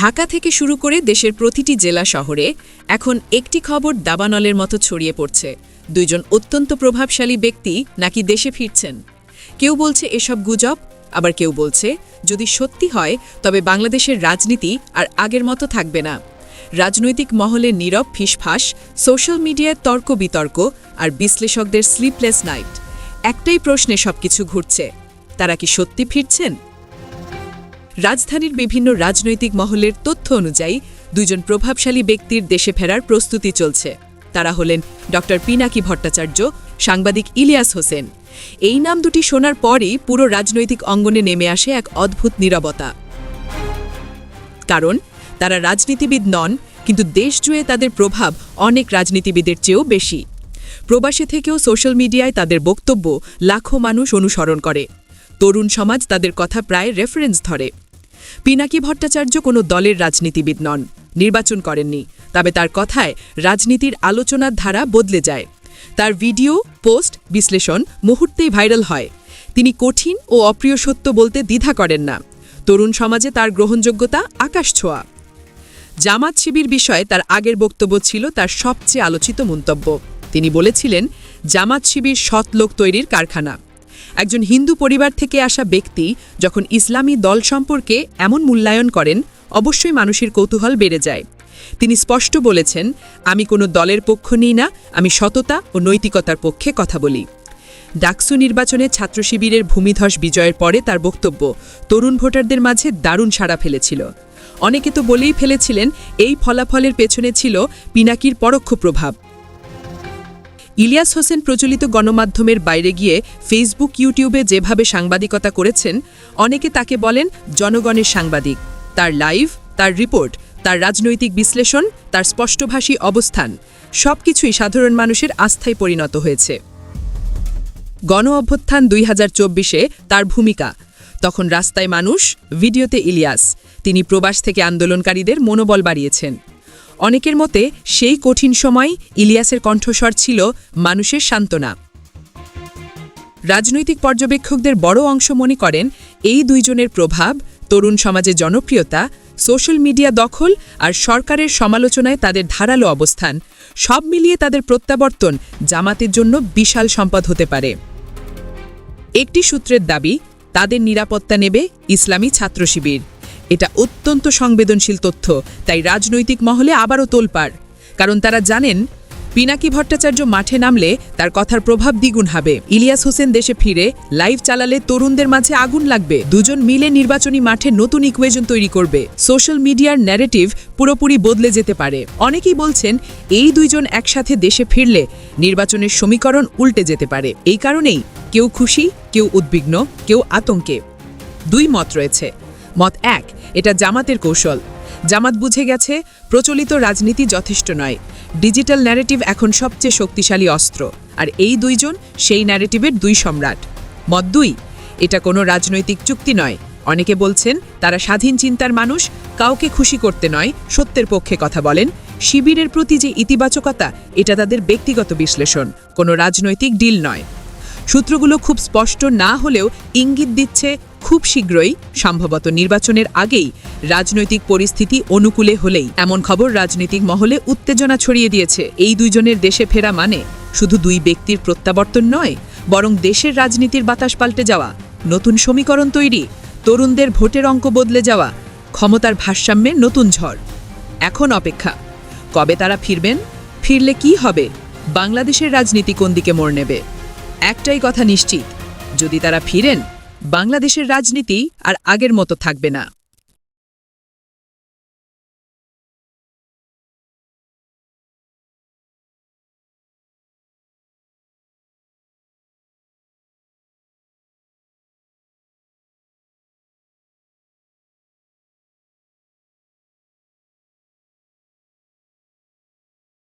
ঢাকা থেকে শুরু করে দেশের প্রতিটি জেলা শহরে এখন একটি খবর দাবানলের মতো ছড়িয়ে পড়ছে। দুইজন অত্যন্ত প্রভাবশালী ব্যক্তি নাকি দেশে ফিরছেন। কেউ বলছে এসব গুজব, আবার কেউ বলছে যদি সত্যি হয়, তবে বাংলাদেশের রাজনীতি আর আগের মতো থাকবে না। রাজনৈতিক মহলে নীরব ফিসফাস, সোশ্যাল মিডিয়ায় তর্ক বিতর্ক আর বিশ্লেষকদের স্লিপলেস নাইট একটাই প্রশ্নে সবকিছু ঘুরছে, তারা কি সত্যি ফিরছেন? রাজধানীর বিভিন্ন রাজনৈতিক মহলের তথ্য অনুযায়ী, দুজন প্রভাবশালী ব্যক্তির দেশে ফেরার প্রস্তুতি চলছে। তারা হলেন ড পিনাকি ভট্টাচার্য, সাংবাদিক ইলিয়াস হোসেন। এই নাম দুটি শোনার পরই পুরো রাজনৈতিক অঙ্গনে নেমে আসে এক অদ্ভুত নীরবতা। কারণ, তারা রাজনীতিবিদ নন, কিন্তু দেশ জুড়ে তাদের প্রভাব অনেক রাজনীতিবিদের চেয়েও বেশি। প্রবাসী থেকেও সোশ্যাল মিডিয়ায় তাদের বক্তব্য লাখো মানুষ অনুসরণ করে। তরুণ সমাজ তাদের কথা প্রায় রেফারেন্স ধরে। পিনাকি ভট্টাচার্য কোনো দলের রাজনীতিবিদ নন। নির্বাচন করেননি। তবে তার কথায় রাজনীতির আলোচনার ধারা বদলে যায়। তার ভিডিও, পোস্ট, বিশ্লেষণ মুহূর্তেই ভাইরাল হয়। তিনি কঠিন ও অপ্রিয় সত্য বলতে দ্বিধা করেন না। তরুণ সমাজে তার গ্রহণযোগ্যতা আকাশ ছোঁয়া। জামাত শিবির বিষয়ে তার আগের বক্তব্য ছিল তার সবচেয়ে আলোচিত মন্তব্য। তিনি বলেছিলেন, জামাত শিবির সৎ লোক তৈরির কারখানা। একজন হিন্দু পরিবার থেকে আসা ব্যক্তি যখন ইসলামী দল সম্পর্কে এমন মূল্যায়ন করেন, অবশ্যই মানুষের কৌতূহল বেড়ে যায়। তিনি স্পষ্ট বলেছেন, আমি কোনো দলের পক্ষ নিই না, আমি সততা ও নৈতিকতার পক্ষে কথা বলি। ডাকসু নির্বাচনে ছাত্র শিবিরের ভূমিধস বিজয়ের পরে তার বক্তব্য তরুণ ভোটারদের মাঝে দারুণ সাড়া ফেলেছিল। অনেকে তো বলেই ফেলেছিলেন, এই ফলাফলের পেছনে ছিল পিনাকির পরোক্ষ প্রভাব। ইলিয়াস হোসেন প্রচলিত গণমাধ্যমের বাইরে গিয়ে ফেসবুক, ইউটিউবে যেভাবে সাংবাদিকতা করেছেন, অনেকে তাকে বলেন জনগণের সাংবাদিক। তার লাইভ, তার রিপোর্ট, তার রাজনৈতিক বিশ্লেষণ, তার স্পষ্টভাষী অবস্থান, সবকিছুই সাধারণ মানুষের আস্থায় পরিণত হয়েছে। গণ অভ্যুত্থান দুই হাজার চব্বিশে তার ভূমিকা। তখন রাস্তায় মানুষ, ভিডিওতে ইলিয়াস। তিনি প্রবাস থেকে আন্দোলনকারীদের মনোবল বাড়িয়েছেন। অনেকের মতে, সেই কঠিন সময় ইলিয়াসের কণ্ঠস্বর ছিল মানুষের সান্ত্বনা। রাজনৈতিক পর্যবেক্ষকদের বড় অংশ মনে করেন, এই দুইজনের প্রভাব, তরুণ সমাজে জনপ্রিয়তা, সোশ্যাল মিডিয়া দখল আর সরকারের সমালোচনায় তাদের ধারালো অবস্থান, সব মিলিয়ে তাদের প্রত্যাবর্তন জামাতের জন্য বিশাল সম্পদ হতে পারে। একটি সূত্রের দাবি, তাদের নিরাপত্তা নেবে ইসলামী ছাত্র শিবির এটা অত্যন্ত সংবেদনশীল তথ্য, তাই রাজনৈতিক মহলে আবারও তোলপাড়। কারণ তারা জানেন, পিনাকি ভট্টাচার্য মাঠে নামলে তার কথার প্রভাব দ্বিগুণ হবে। ইলিয়াস হোসেন দেশে ফিরে, লাইভ চালালে তরুণদের মাঝে আগুন লাগবে। দুজন মিলে নির্বাচনী মাঠে নতুন ইকুয়েশন তৈরি করবে। সোশ্যাল মিডিয়ার ন্যারেটিভ পুরোপুরি বদলে যেতে পারে। অনেকেই বলছেন, এই দুইজন একসাথে দেশে ফিরলে নির্বাচনের সমীকরণ উল্টে যেতে পারে। এই কারণেই কেউ খুশি, কেউ উদ্বিগ্ন, কেউ আতঙ্কে। দুই মত রয়েছে। মত এক, এটা জামাতের কৌশল। জামাত বুঝে গেছে, প্রচলিত রাজনীতি যথেষ্ট নয়। ডিজিটাল ন্যারেটিভ এখন সবচেয়ে শক্তিশালী অস্ত্র। আর এই দুইজন, সেই ন্যারেটিভের দুই সম্রাট। মত দুই, এটা কোনো রাজনৈতিক চুক্তি নয়। অনেকে বলছেন, তারা স্বাধীন চিন্তার মানুষ, কাউকে খুশি করতে নয়, সত্যের পক্ষে কথা বলেন। শিবিরের প্রতি যে ইতিবাচকতা, এটা তাদের ব্যক্তিগত বিশ্লেষণ, কোনো রাজনৈতিক ডিল নয়। সূত্রগুলো খুব স্পষ্ট না হলেও ইঙ্গিত দিচ্ছে খুব শীঘ্রই সম্ভবত নির্বাচনের আগেই রাজনৈতিক পরিস্থিতি অনুকূলে হলেই। এমন খবর রাজনৈতিক মহলে উত্তেজনা ছড়িয়ে দিয়েছে। এই দুইজনের দেশে ফেরা মানে শুধু দুই ব্যক্তির প্রত্যাবর্তন নয়, বরং দেশের রাজনীতির বাতাস পাল্টে যাওয়া, নতুন সমীকরণ তৈরি, তরুণদের ভোটের অঙ্ক বদলে যাওয়া, ক্ষমতার ভারসাম্যের নতুন ঝড়। এখন অপেক্ষা, কবে তারা ফিরবেন, ফিরলে কি হবে, বাংলাদেশের রাজনীতি কোন দিকে মোড় নেবে? একটাই কথা নিশ্চিত, যদি তারা ফিরেন বাংলাদেশের রাজনীতি আর আগের মতো থাকবে না।